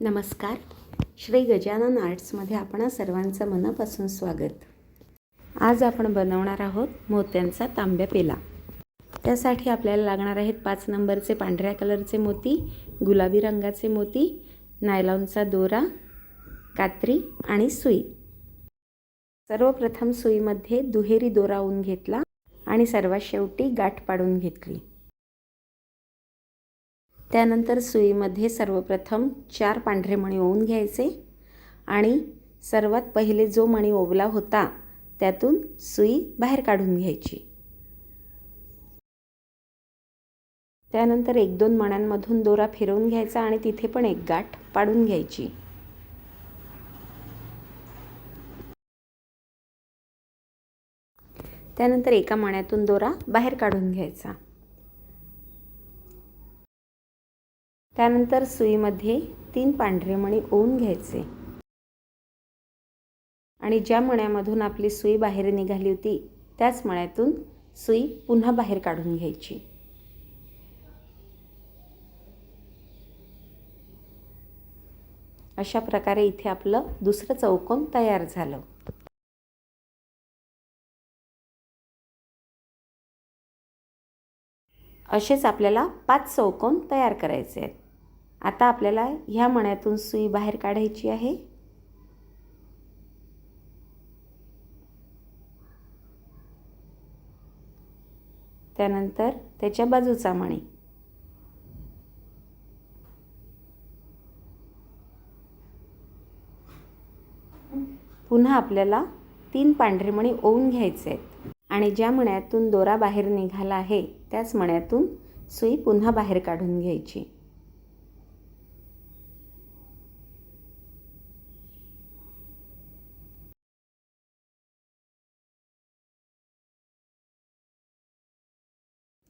नमस्कार. श्री गजानन आर्ट्समध्ये आपण सर्वांचं मनापासून स्वागत. आज आपण बनवणार आहोत मोत्यांचा तांब्या पेला. त्यासाठी आपल्याला लागणार आहेत पाच नंबरचे पांढऱ्या कलरचे मोती गुलाबी रंगाचे मोती नायलॉनचा दोरा कात्री आणि सुई. सर्वप्रथम सुईमध्ये दुहेरी दोरा ऊन घेतला आणि सर्वात शेवटी गाठ पाडून घेतली. त्यानंतर सुईमध्ये सर्वप्रथम चार पांढरे मणी ओवून घ्यायचे आणि सर्वात पहिले जो मणी ओवला होता त्यातून सुई बाहेर काढून घ्यायची. त्यानंतर एक दोन मण्यांमधून दोरा फिरवून घ्यायचा आणि तिथे पण एक गाठ पाडून घ्यायची. त्यानंतर एका मण्यातून दोरा बाहेर काढून घ्यायचा. त्यानंतर सुईमध्ये तीन पांढरे मणी ओवून घ्यायचे. आणि ज्या मण्यामधून आपली सुई बाहेर निघाली होती त्याच मण्यातून सुई पुन्हा बाहेर काढून घ्यायची. अशा प्रकारे इथे आपलं दुसरं चौकोन तयार झालं. असेच आपल्याला पाच चौकोन तयार करायचे आहेत. आता आपल्याला ह्या मण्यातून सुई बाहेर काढायची आहे. त्यानंतर त्याच्या बाजूचा मणी. पुन्हा आपल्याला तीन पांढरे मणी ओवून घ्यायचे आहेत. आणि ज्या मण्यातून दोरा बाहेर निघाला आहे त्याच मण्यातून सुई पुन्हा बाहेर काढून घ्यायची.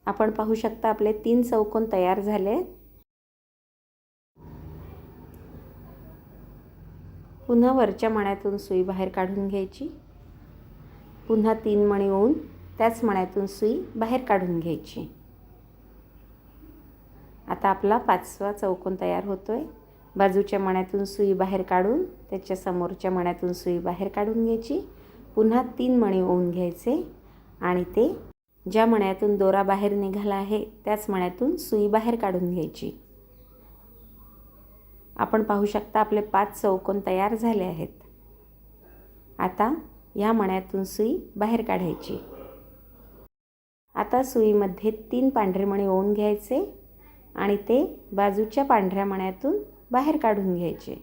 आपण पाहू शकता आपले तीन चौकोन तयार झाले. पुन्हा वरच्या मण्यातून सुई बाहेर काढून घ्यायची. पुन्हा तीन मणी होऊन त्याच मण्यातून सुई बाहेर काढून घ्यायची. आता आपला पाचवा चौकोन तयार होतो आहे बाजूच्या मण्यातून सुई बाहेर काढून त्याच्या समोरच्या मण्यातून सुई बाहेर काढून घ्यायची. पुन्हा तीन मणी ओवून घ्यायचे आणि ते ज्या मण्यातून दोरा बाहेर निघाला आहे त्याच मण्यातून सुई बाहेर काढून घ्यायची. आपण पाहू शकता आपले पाच चौकोन तयार झाले आहेत. आता या मण्यातून सुई बाहेर काढायची. आता सुईमध्ये तीन पांढरे मणी ओवून घ्यायचे आणि ते बाजूच्या पांढऱ्या मण्यातून बाहेर काढून घ्यायचे.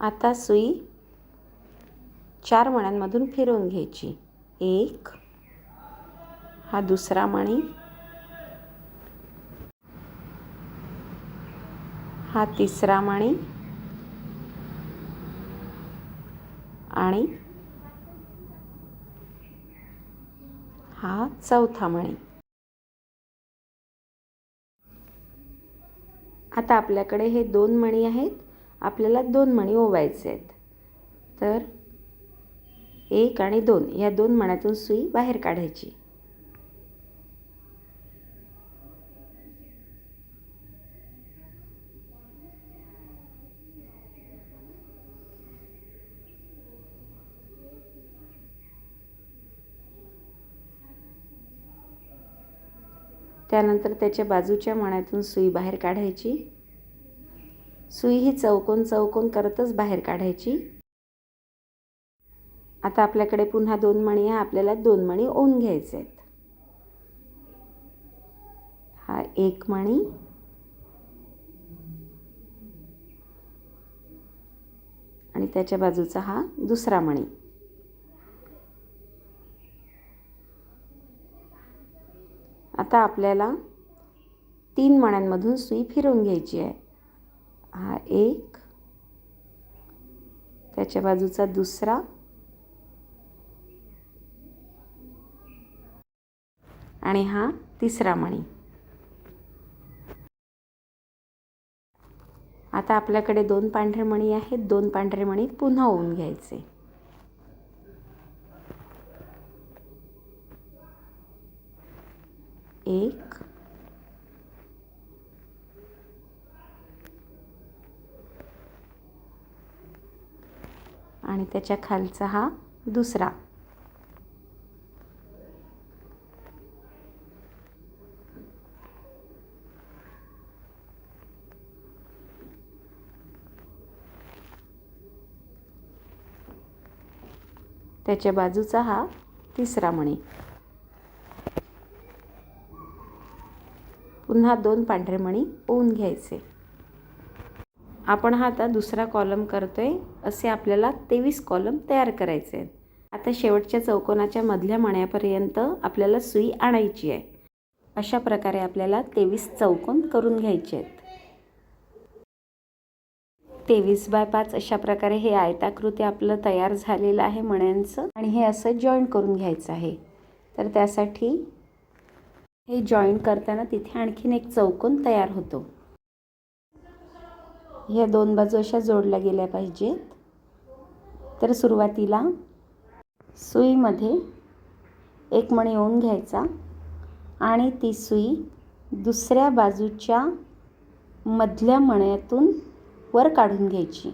आता सुई चार मण्यांमधून फिरवून घ्यायची. एक हा दुसरा मणी. हा तिसरा मणी. आणि हा चौथा मणी. आता आपल्याकडे हे दोन मणी आहेत. आपल्याला दोन मणी ओवायचे आहेत. तर एक आणि दोन या दोन मण्यातून सुई बाहेर काढायची. त्यानंतर त्याच्या बाजूच्या मण्यातून सुई बाहेर काढायची. सुई ही चौकोन चौकोन करतच बाहेर काढायची. आता आपल्याकडे पुन्हा दोन मणी आहे. आपल्याला दोन मणी ओन घ्यायचे आहेत. हा एक मणी. आणि त्याच्या बाजूचा हा दुसरा मणी. आता आपल्याला तीन मण्यांमधून सुई फिरवून घ्यायची आहे. हा एक. त्याच्या बाजूचा दुसरा आणि हा तिसरा मणी. आता आपल्याकडे दोन पांढरे मणी आहेत. दोन पांढरे मणी पुन्हा ओवून घ्यायचे. एक आणि त्याच्या खालचा हा दुसरा. त्याच्या बाजूचा हा तिसरा मणी. पुन्हा दोन पांढरे मणी ओवून घ्यायचे. आपण हा आता दुसरा कॉलम करतोय असे आपल्याला तेवीस कॉलम तयार करायचे आहेत. आता शेवटच्या चौकोनाच्या मधल्या मण्यापर्यंत आपल्याला सुई आणायची आहे. अशा प्रकारे आपल्याला तेवीस चौकोन करून घ्यायचे आहेत. तेवीस बाय पाच अशा प्रकारे हे आयताकृती आपलं तयार झालेलं आहे मण्यांचं. आणि हे असं जॉईंट करून घ्यायचं आहे. तर त्यासाठी हे जॉईंट करताना तिथे आणखीन एक चौकोन तयार होतो. ह्या दोन बाजू अशा जोडल्या गेल्या पाहिजेत. तर सुरुवातीला सुईमध्ये एक मणी येऊन घ्यायचा आणि ती सुई दुसऱ्या बाजूच्या मधल्या मण्यातून वर काढून घ्यायची.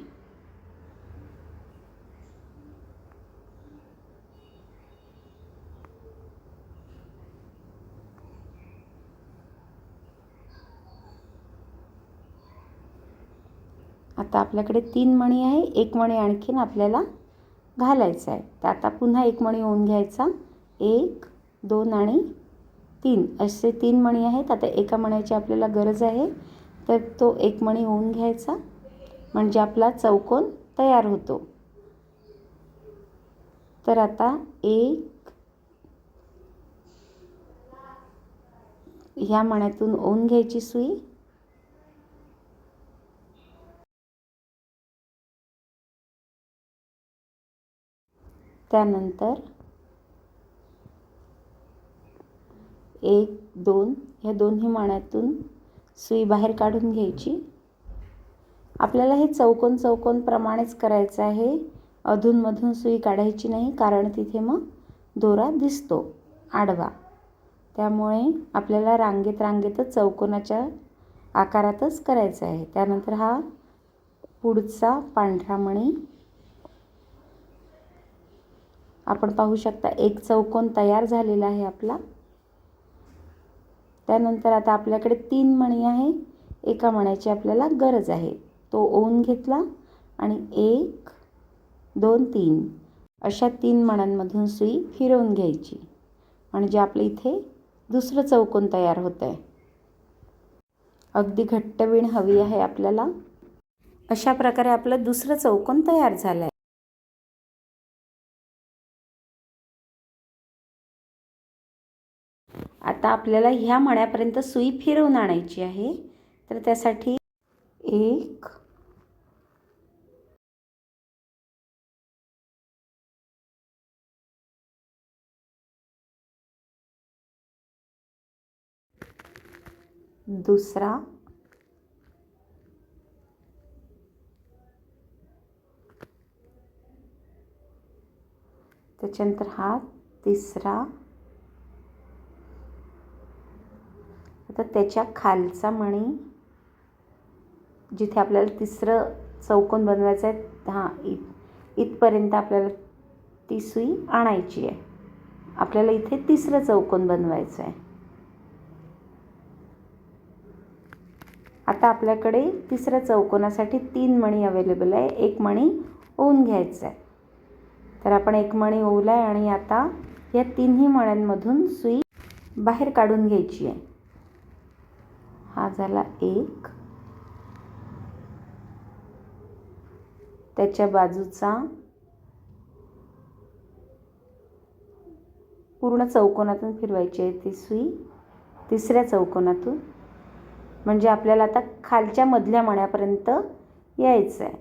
आता आपल्याकडे तीन मणी आहे. एक मणी आणखीन आपल्याला घालायचा आहे. तर आता पुन्हा एक मणी होऊन घ्यायचा. एक दोन आणि तीन. असे तीन मणी आहेत. आता एका मण्याची आपल्याला गरज आहे. तर तो एक मणी होऊन घ्यायचा. म्हणजे आपला चौकोन तयार होतो. तर आता एक ह्या मण्यातून ओन घ्यायची सुई. त्यानंतर एक दोन ह्या दोन्ही माण्यातून सुई बाहेर काढून घ्यायची. आपल्याला हे चौकोन चौकोन प्रमाणेच करायचं आहे. अधूनमधून सुई काढायची नाही कारण तिथे मग दोरा दिसतो आडवा. त्यामुळे आपल्याला रांगेत रांगेतच चौकोनाच्या आकारातच करायचं आहे. त्यानंतर हा पुढचा पांढरा मणी. आपण पाहू शकता एक चौकोन तयार झालेला आहे आपला. त्यानंतर आता आपल्याकडे तीन मणी आहे. एका मण्याची आपल्याला गरज आहे. तो ओन घेतला आणि एक दोन तीन अशा तीन मणांमधून सुई फिरवून घ्यायची. म्हणजे आपलं इथे दुसरं चौकोन तयार होतं आहे अगदी घट्ट विण हवी आहे आपल्याला. अशा प्रकारे आपलं दुसरं चौकोन तयार झालं आहे आता आपल्याला ह्या मण्यापर्यंत सुई फिरवून आणायची आहे. तर त्यासाठी एक दुसरा. त्याच्यानंतर हा तिसरा. आता त्याच्या खालचा मणी जिथे आपल्याला तिसरं चौकोन बनवायचं आहे हां इत इथपर्यंत आपल्याला ती सुई आणायची आहे. आपल्याला इथे तिसरं चौकोन बनवायचं आहे आता आपल्याकडे तिसऱ्या चौकोनासाठी तीन मणी अवेलेबल आहे. एक मणी ओवून घ्यायचं आहे तर आपण एक मणी ओवला आहे आणि आता या तिन्ही मण्यांमधून सुई बाहेर काढून घ्यायची आहे. हा झाला एक. त्याच्या बाजूचा पूर्ण चौकोनातून फिरवायची आहे ती सुई. तिसऱ्या चौकोनातून. म्हणजे आपल्याला आता खालच्या मधल्या मण्यापर्यंत यायचं आहे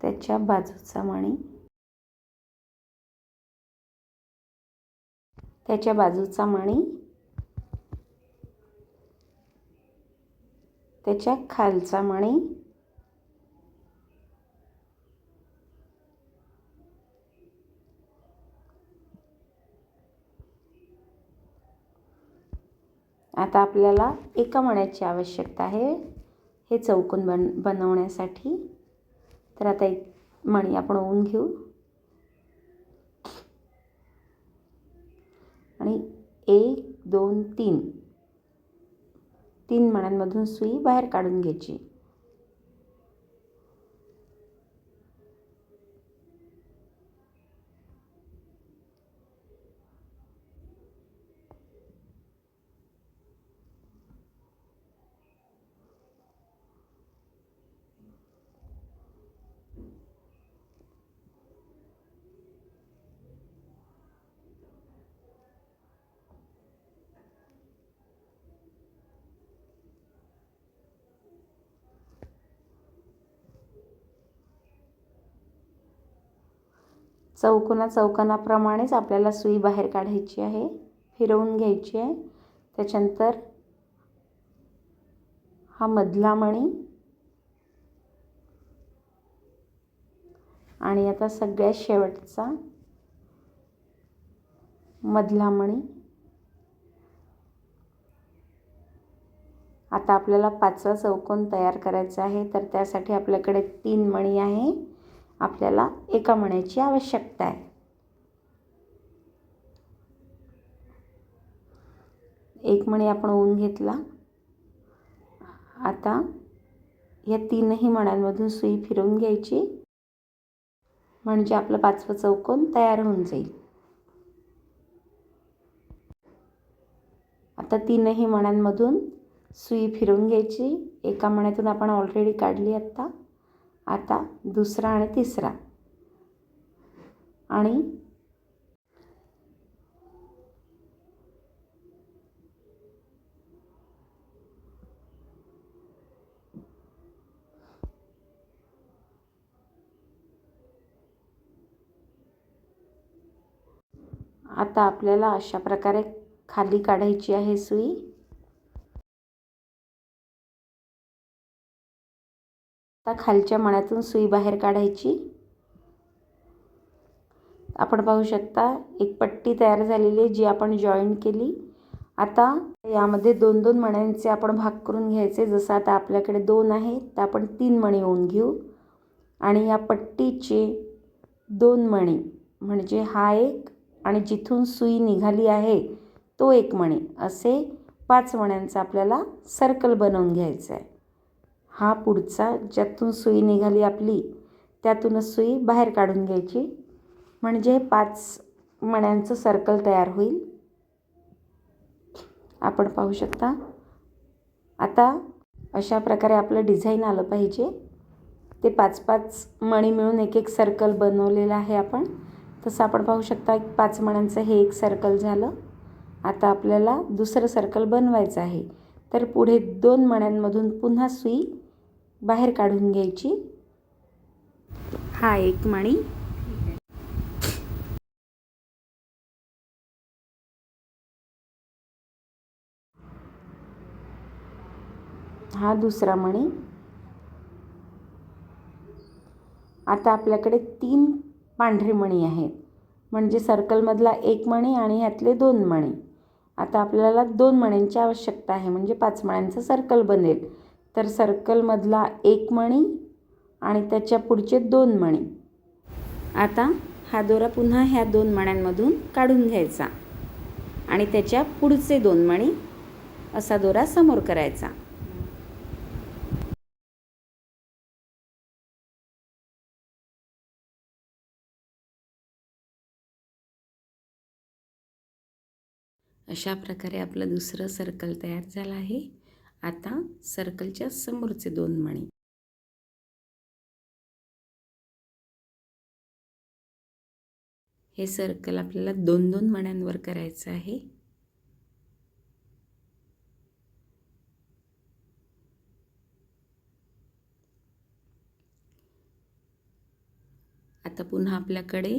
त्याच्या बाजूचा मणी. त्याच्या बाजूचा मणी. त्याच्या खालचा मणी. आता आपल्याला एका मण्याची आवश्यकता आहे. हे चौकोन बन बनवण्यासाठी. तर आता एक मणी आपण ओवून घेऊ. आणि एक दोन तीन. तीन मण्यांमधून सुई बाहेर काढून घ्यायची. चौकोना चौकोनाप्रमाणेच आपल्याला सुई बाहेर काढायची आहे फिरवून घ्यायची आहे. त्याच्यानंतर हा मधला मणी. आणि आता सगळ्यात शेवटचा मधला मणी. आता आपल्याला पाचवा चौकोन तयार करायचा आहे तर त्यासाठी आपल्याकडे तीन मणी आहे. आपल्याला एका मण्याची आवश्यकता आहे. एक मणी आपण ऊन घेतला. आता या तीनही मण्यांमधून सुई फिरवून घ्यायची. म्हणजे आपलं पाचवं चौकोन तयार होऊन जाईल. आता तीनही मण्यांमधून सुई फिरवून घ्यायची. एका मण्यातून आपण ऑलरेडी काढली आत्ता. आता दुसरा आणि तिसरा. आणि आता आपल्याला अशा प्रकारे खाली काढायची आहे सुई. आता खालच्या मण्यातून सुई बाहेर काढायची. आपण पाहू शकता एक पट्टी तयार झालेली आहे जी आपण जॉईन केली. आता यामध्ये दोन दोन मण्यांचे आपण भाग करून घ्यायचे. जसं आता आपल्याकडे दोन आहे तर आपण तीन मणी होऊन घेऊ. आणि या पट्टीचे दोन मणी म्हणजे हा एक आणि जिथून सुई निघाली आहे तो एक मणी. असे पाच मण्यांचा आपल्याला सर्कल बनवून घ्यायचा आहे. हा पुढचा ज्यातून सुई निघाली आपली त्यातूनच सुई बाहेर काढून घ्यायची. म्हणजे पाच मण्यांचं सर्कल तयार होईल. आपण पाहू शकता. आता अशा प्रकारे आपलं डिझाईन आलं पाहिजे. ते पाच पाच मणी मिळून एक एक सर्कल बनवलेलं आहे आपण. तसं आपण पाहू शकता एक पाच मण्यांचं हे एक सर्कल झालं. आता आपल्याला दुसरं सर्कल बनवायचं आहे. तर पुढे दोन मण्यांमधून पुन्हा सुई बाहेर काढून घ्यायची. हा एक मणी. हा दुसरा मणी. आता आपल्याकडे तीन पांढरे मणी आहेत. म्हणजे सर्कलमधला एक मणी आणि ह्यातले दोन मणी. आता आपल्याला दोन मण्यांची आवश्यकता आहे. म्हणजे पाच मण्यांचं सर्कल बनेल. तर सर्कलमधला एक मणी आणि त्याच्या पुढचे दोन मणी. आता हा दोरा पुन्हा ह्या दोन मण्यांमधून काढून घ्यायचा आणि त्याच्या पुढचे दोन मणी असा दोरा समोर करायचा. अशा प्रकारे आपलं दुसरं सर्कल तयार झालं आहे. आता सर्कलच्या समोरचे दोन मणी. हे सर्कल आपल्याला दोन दोन मण्यांवर करायचं आहे. आता पुन्हा आपल्याकडे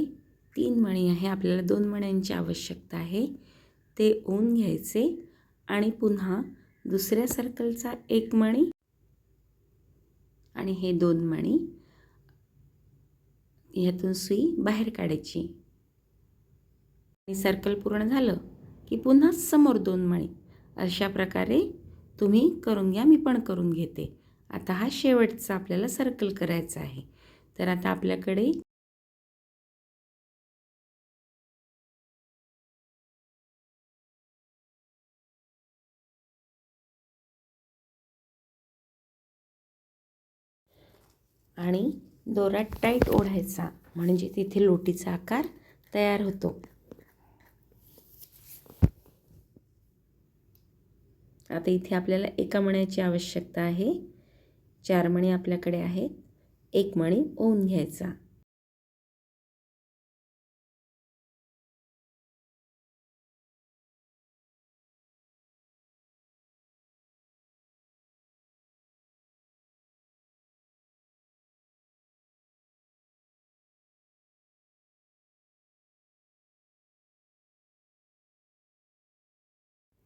तीन मणी आहे. आपल्याला दोन मण्यांची आवश्यकता आहे. ते ओन घ्यायचे आणि पुन्हा दुसऱ्या सर्कलचा एक मणी आणि हे दोन मणी ह्यातून सुई बाहेर काढायची. आणि सर्कल पूर्ण झालं की पुन्हा समोर दोन मणी. अशा प्रकारे तुम्ही करून घ्या मी पण करून घेते. आता हा शेवटचा आपल्याला सर्कल करायचा आहे. तर आता आपल्याकडे आणि दोरा टाईट ओढायचा. म्हणजे तिथे लोटीचा आकार तयार होतो. आता इथे आपल्याला एका मण्याची आवश्यकता आहे. चार मणी आपल्याकडे आहेत. एक मणी ओवून घ्यायचा.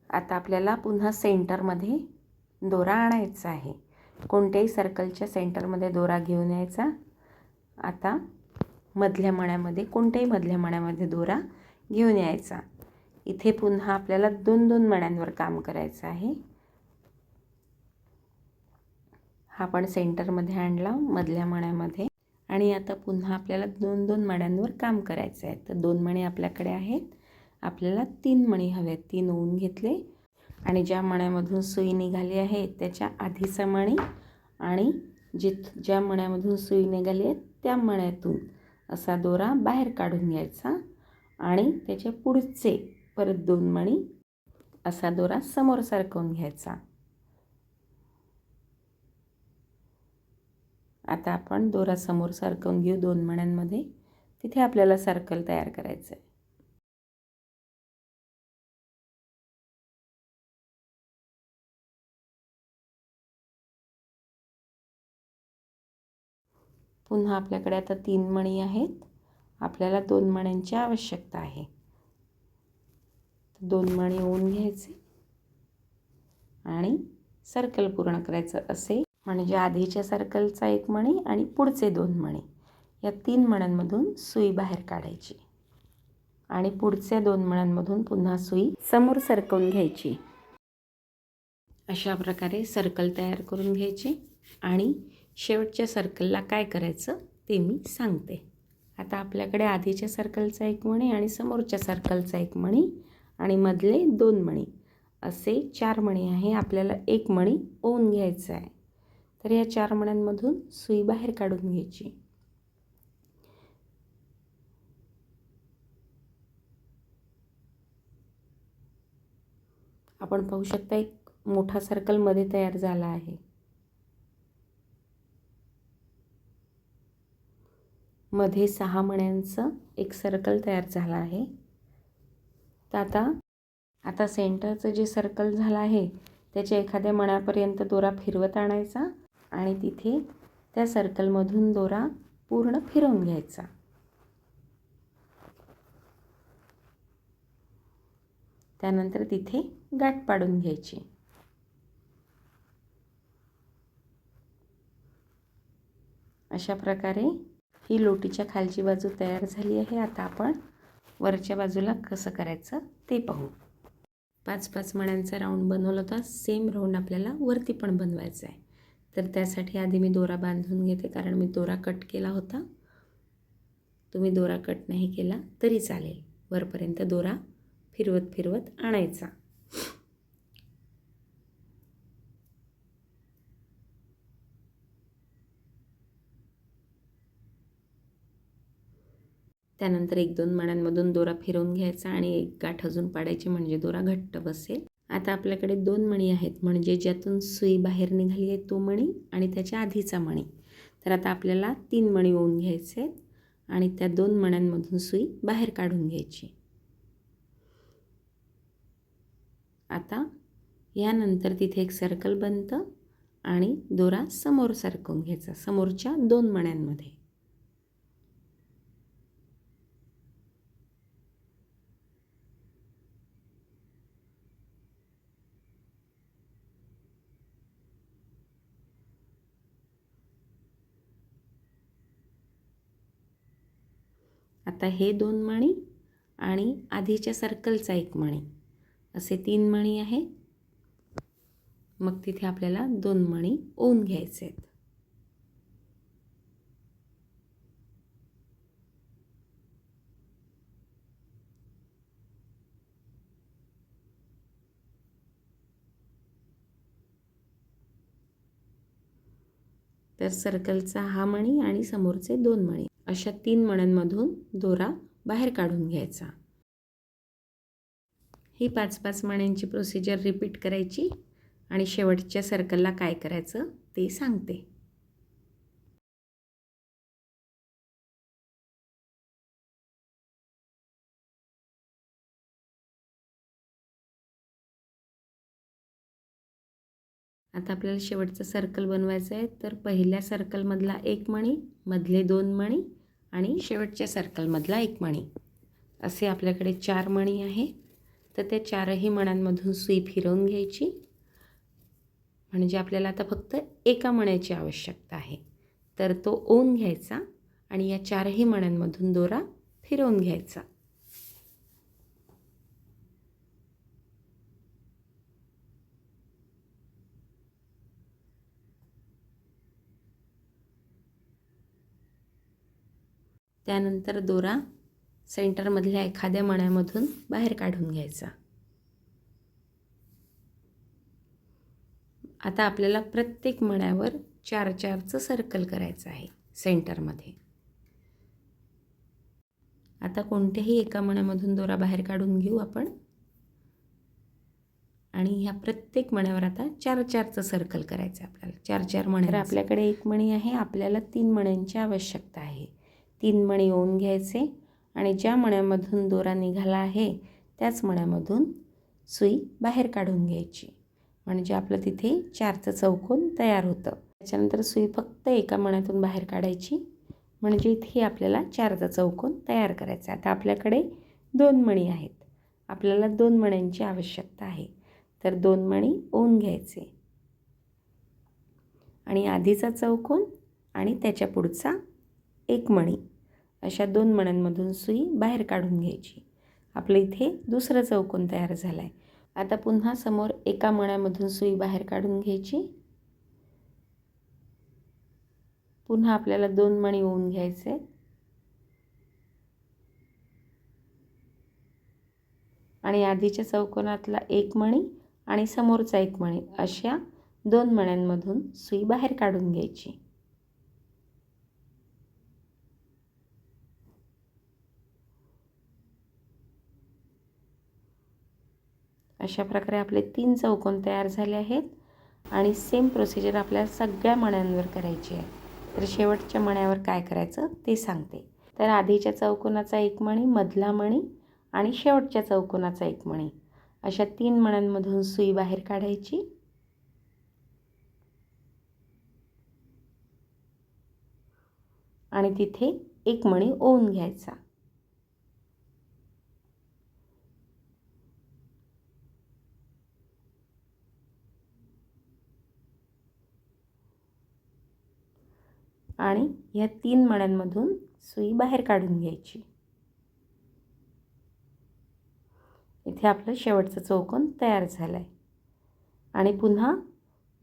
आता आपल्याला पुन्हा सेंटरमध्ये दोरा आणायचा आहे. कोणत्याही सर्कलच्या सेंटरमध्ये दोरा घेऊन यायचा. आता मधल्या मण्यामध्ये कोणत्याही मधल्या मण्यामध्ये दोरा घेऊन यायचा. इथे पुन्हा आपल्याला दोन दोन मण्यांवर काम करायचं आहे. हा आपण सेंटरमध्ये आणला मधल्या मण्यामध्ये. आणि आता पुन्हा आपल्याला दोन दोन मण्यांवर काम करायचं आहे. तर दोन मणे आपल्याकडे आहेत. आपल्याला तीन मणी हव्यात तीन ओवून घेतले आणि ज्या मण्यामधून सुई निघाली आहे त्याच्या आधीचा मणी आणि जिथ ज्या मण्यामधून सुई निघाली आहे त्या मण्यातून असा दोरा बाहेर काढून घ्यायचा आणि त्याच्या पुढचे परत दोन मणी असा दोरा समोर सरकवून घ्यायचा. आता आपण दोरा समोर सरकवून घेऊ दोन मण्यांमध्ये. तिथे आपल्याला सर्कल तयार करायचं आहे पुन्हा आपल्याकडे आता तीन मणी आहेत. आपल्याला दोन मण्यांची आवश्यकता आहे. दोन मणी ओवून घ्यायचे. आणि सर्कल पूर्ण करायचं असे. म्हणजे आधीच्या सर्कलचा एक मणी आणि पुढचे दोन मणी. या तीन मण्यांमधून सुई बाहेर काढायची. आणि पुढच्या दोन मण्यांमधून पुन्हा सुई समोर सरकवून घ्यायची. अशा प्रकारे सर्कल तयार करून घ्यायचे. आणि शेवटच्या सर्कलला काय करायचं ते मी सांगते. आता आपल्याकडे आधीच्या सर्कलचा एक मणी आणि समोरच्या सर्कलचा एक मणी आणि मधले दोन मणी. असे चार मणी आहे आपल्याला एक मणी ओवून घ्यायचं आहे. तर या चार मण्यांमधून सुई बाहेर काढून घ्यायची. आपण पाहू शकता एक मोठा सर्कलमध्ये तयार झाला आहे. मध्ये सहा मण्यांचं एक सर्कल तयार झालं आहे. तर आता आता सेंटरचं जे सर्कल झालं आहे त्याच्या एखाद्या मण्यापर्यंत दोरा फिरवत आणायचा आणि तिथे त्या सर्कलमधून दोरा पूर्ण फिरवून घ्यायचा. त्यानंतर तिथे गाठ पाडून घ्यायची. अशा प्रकारे ही लोटीच्या खालची बाजू तयार झाली आहे. आता आपण वरच्या बाजूला कसं करायचं ते पाहू. पाच पाच मण्यांचा राऊंड बनवला होता. सेम राऊंड आपल्याला वरती पण बनवायचा आहे. तर त्यासाठी आधी मी दोरा बांधून घेते कारण मी दोरा कट केला होता. तुम्ही दोरा कट नाही केला तरी चालेल. वरपर्यंत दोरा फिरवत फिरवत आणायचा. त्यानंतर एक दोन मण्यांमधून दोरा फिरवून घ्यायचा आणि एक गाठ अजून पाडायची म्हणजे दोरा घट्ट बसेल. आता आपल्याकडे दोन मणी आहेत. म्हणजे ज्यातून सुई बाहेर निघाली आहे तो मणी आणि त्याच्या आधीचा मणी. तर आता आपल्याला तीन मणी ओवून घ्यायचे आहेत आणि त्या दोन मण्यांमधून सुई बाहेर काढून घ्यायची. आता यानंतर तिथे एक सर्कल बनतं आणि दोरा समोर सरकवून घ्यायचा. समोरच्या दोन मण्यांमध्ये. आता हे दोन मणी आणि आधीच्या सर्कलचा एक मणी. असे तीन मणी आहेत. मग तिथे आपल्याला दोन मणी ओवून घ्यायचे आहेत. तर सर्कलचा हा मणी आणि समोरचे दोन मणी. अशा तीन मण्यांमधून दोरा बाहेर काढून घ्यायचा. ही पाच पाच मण्यांची प्रोसिजर रिपीट करायची आणि शेवटच्या सर्कलला काय करायचं ते सांगते. आता आपल्याला शेवटचं सर्कल बनवायचं आहे तर पहिल्या सर्कलमधला एक मणी मधले दोन मणी आणि शेवटच्या सर्कलमधला एक मणी. असे आपल्याकडे चार मणी आहे. तर त्या चारही मण्यांमधून सुई फिरवून घ्यायची. म्हणजे आपल्याला आता फक्त एका मण्याची आवश्यकता आहे. तर तो ओन घ्यायचा आणि या चारही मण्यांमधून दोरा फिरवून घ्यायचा. त्यानंतर दोरा सेंटरमधल्या एखाद्या मण्यामधून बाहेर काढून घ्यायचा. आता आपल्याला प्रत्येक मण्यावर चार चारचं सर्कल करायचं आहे सेंटरमध्ये. आता कोणत्याही एका मण्यामधून दोरा बाहेर काढून घेऊ आपण. आणि ह्या प्रत्येक मण्यावर आता चार चारचं सर्कल करायचं आपल्याला. चार चार मण्या. आपल्याकडे एक मणी आहे आपल्याला तीन मण्यांची आवश्यकता आहे. तीन मणी ओवून घ्यायचे आणि ज्या मण्यामधून दोरा निघाला आहे त्याच मण्यामधून सुई बाहेर काढून घ्यायची. म्हणजे आपलं तिथे चारचं चौकोन तयार होतं. त्याच्यानंतर सुई फक्त एका मण्यातून बाहेर काढायची. म्हणजे इथे आपल्याला चारचा चौकोन तयार करायचा. आता आपल्याकडे दोन मणी आहेत. आपल्याला दोन मण्यांची आवश्यकता आहे. तर दोन मणी ओन घ्यायचे. आणि आधीचा चौकोन आणि त्याच्या पुढचा एक मणी. अशा दोन मण्यांमधून सुई बाहेर काढून घ्यायची. आपलं इथे दुसरं चौकोन तयार झालं आहे आता पुन्हा समोर एका मण्यामधून सुई बाहेर काढून घ्यायची. पुन्हा आपल्याला दोन मणी ओवून घ्यायचे. आणि आधीच्या चौकोनातला एक मणी आणि समोरचा एक मणी अशा दोन मण्यांमधून सुई बाहेर काढून घ्यायची. अशा प्रकारे आपले तीन चौकोन तयार झाले आहेत आणि सेम प्रोसिजर आपल्याला सगळ्या मण्यांवर करायची आहे. तर शेवटच्या मण्यावर काय करायचं ते सांगते. तर आधीच्या चौकोनाचा एक मणी मधला मणी आणि शेवटच्या चौकोनाचा एक मणी. अशा तीन मण्यांमधून सुई बाहेर काढायची. आणि तिथे एक मणी ओवून घ्यायचा. आणि ह्या तीन मण्यांमधून सुई बाहेर काढून घ्यायची. इथे आपलं शेवटचं चौकोन तयार झालं आहे आणि पुन्हा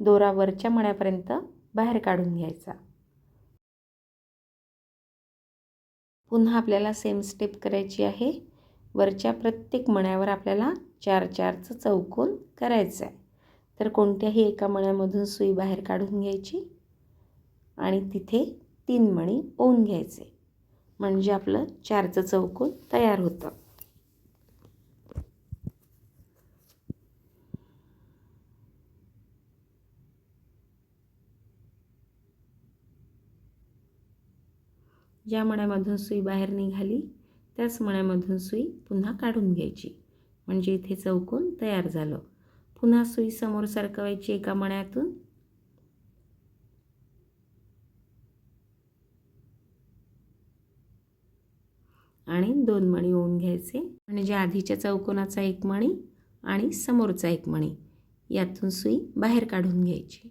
दोरा वरच्या मण्यापर्यंत बाहेर काढून घ्यायचा. पुन्हा आपल्याला सेम स्टेप करायची आहे. वरच्या प्रत्येक मण्यावर आपल्याला चार चारचं चौकोन करायचं आहे तर कोणत्याही एका मण्यामधून सुई बाहेर काढून घ्यायची? आणि तिथे तीन मणी ओवून घ्यायचे. म्हणजे आपलं चारचं चौकोन तयार होतं. ज्या मण्यामधून सुई बाहेर निघाली त्याच मण्यामधून सुई पुन्हा काढून घ्यायची. म्हणजे इथे चौकोन तयार झालं. पुन्हा सुई समोर सरकवायची एका मण्यातून आणि दोन मणी ओवून घ्यायचे. म्हणजे आधीच्या चौकोनाचा एक मणी आणि समोरचा एक मणी यातून सुई बाहेर काढून घ्यायची.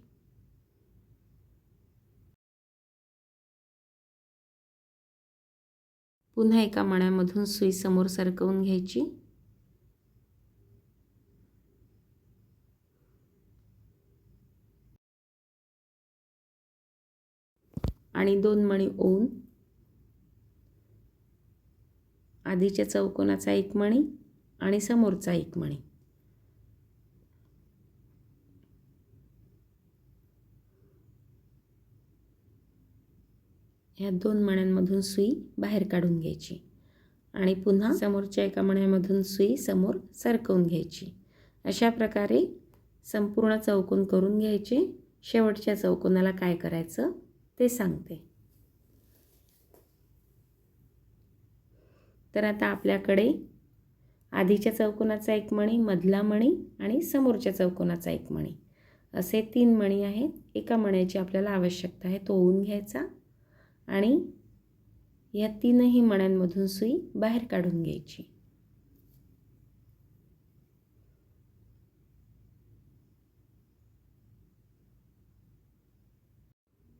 पुन्हा एका मण्यामधून सुई समोर सरकवून घ्यायची. आणि दोन मणी ओवून आधीच्या चौकोनाचा एक मणी आणि समोरचा एक मणी. ह्या दोन मण्यांमधून सुई बाहेर काढून घ्यायची आणि पुन्हा समोरच्या एका मण्यामधून सुई समोर सरकवून घ्यायची. अशा प्रकारे संपूर्ण चौकोन करून घ्यायचे. शेवटच्या चौकोनाला काय करायचं ते सांगते. तर आता आपल्याकडे आधीच्या चौकोनाचा एक मणी मधला मणी आणि समोरच्या चौकोनाचा एक मणी. असे तीन मणी आहेत. एका मण्याची आपल्याला आवश्यकता आहे. तो ओवून घ्यायचा आणि या तीनही मण्यांमधून सुई बाहेर काढून घ्यायची.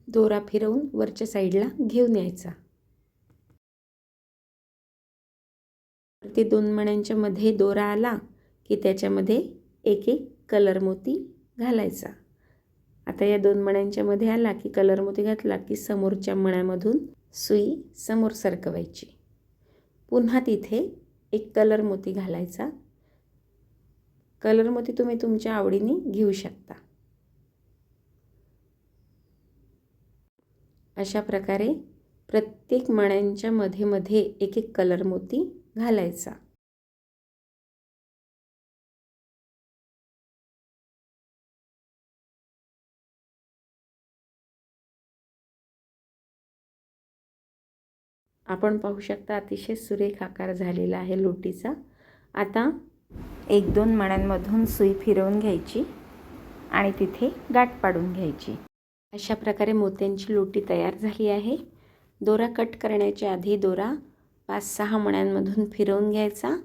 दोरा फिरवून वरच्या साईडला घेऊन यायचा. ते दोन मण्यांच्या मध्ये दोरा आला की त्याच्यामध्ये एक एक कलर मोती घालायचा. आता या दोन मण्यांच्या मध्ये आला की कलर मोती घातला की समोरच्या मण्यामधून सुई समोर सरकवायची. पुन्हा तिथे एक कलर मोती घालायचा. कलर मोती तुम्ही तुमच्या आवडीने घेऊ शकता. अशा प्रकारे प्रत्येक मण्यांच्या मध्ये मध्ये एक एक कलर मोती घालायचा. आपण पाहू शकता अतिशय सुरेख आकार झालेला आहे लोटीचा. आता एक दोन मण्यांमधून सुई फिरवून घ्यायची आणि तिथे गाठ पाडून घ्यायची. अशा प्रकारे मोत्यांची लोटी तयार झाली आहे. दोरा कट करण्याच्या आधी दोरा पाच सहा मण्यांमधून फिरवून घ्यायचा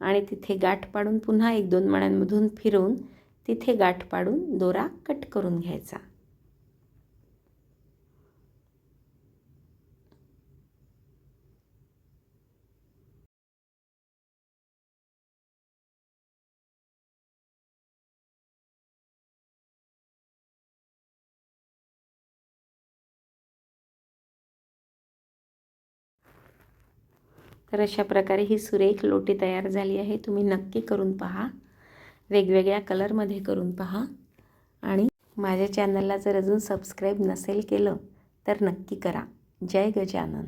आणि तिथे गाठ पाडून पुन्हा एक दोन मण्यांमधून फिरवून तिथे गाठ पाडून दोरा कट करून घ्यायचा. तर अशा प्रकारे ही सुरेख लोटी तयार झाली आहे. तुम्ही नक्की करून पहा. वेगवेगळ्या कलरमध्ये करून पहा. आणि माझ्या चॅनलला जर अजून सबस्क्राईब नसेल केलं तर नक्की करा. जय गजानन.